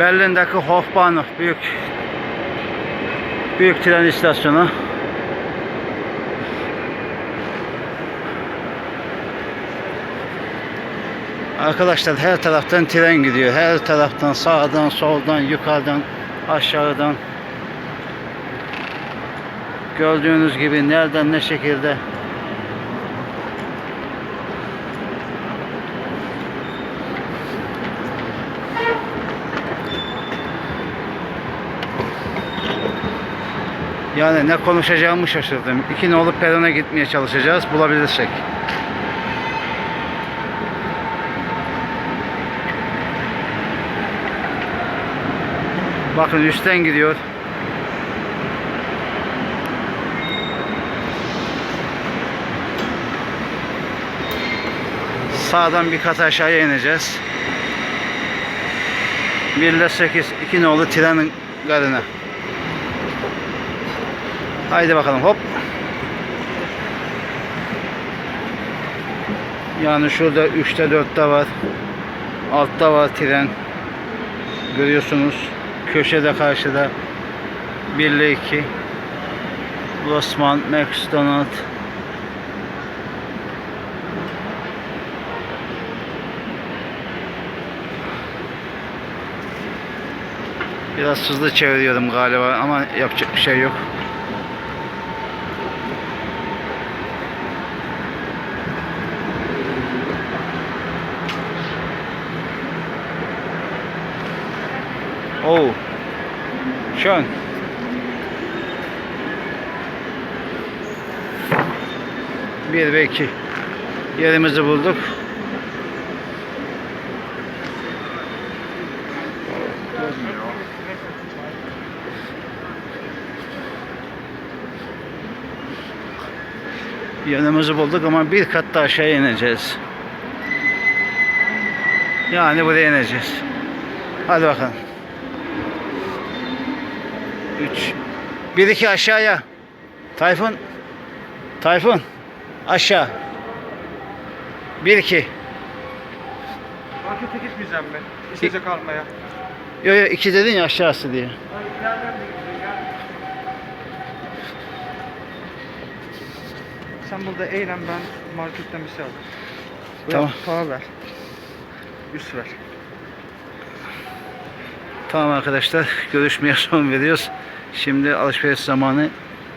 Berlin'deki Hofbahnhof büyük büyük tren istasyonu. Arkadaşlar her taraftan tren gidiyor. Her taraftan sağdan, soldan, yukarıdan, aşağıdan. Gördüğünüz gibi nereden ne şekilde Yani ne konuşacağımı şaşırdım. İki nolu perona gitmeye çalışacağız bulabilirsek. Bakın üstten gidiyor. Sağdan bir kat aşağıya ineceğiz. 1 ile 8 iki nolu trenin garına. Haydi bakalım hop. Yani şurada 3'te 4'te var. Altta var tren. Görüyorsunuz. Köşede karşıda 1 ile 2. Osman, McDonald. Biraz hızlı çeviriyorum galiba ama yapacak bir şey yok. Oh. Schön. Bir ve iki. Yerimizi bulduk. Yerimizi bulduk ama bir kat daha aşağı ineceğiz. Yani buraya ineceğiz. Hadi bakalım. 3 1 2 aşağıya. Tayfun. Tayfun. Aşağı. 1 2. Markete gitmeyeceğim ben. İçecek almaya. Yo yo 2 dedin ya aşağısı diye. Sen burada eğlen ben marketten bir şey alırım. Tamam. Para ver. Üst ver. Tamam arkadaşlar görüşmeye son veriyoruz. Şimdi alışveriş zamanı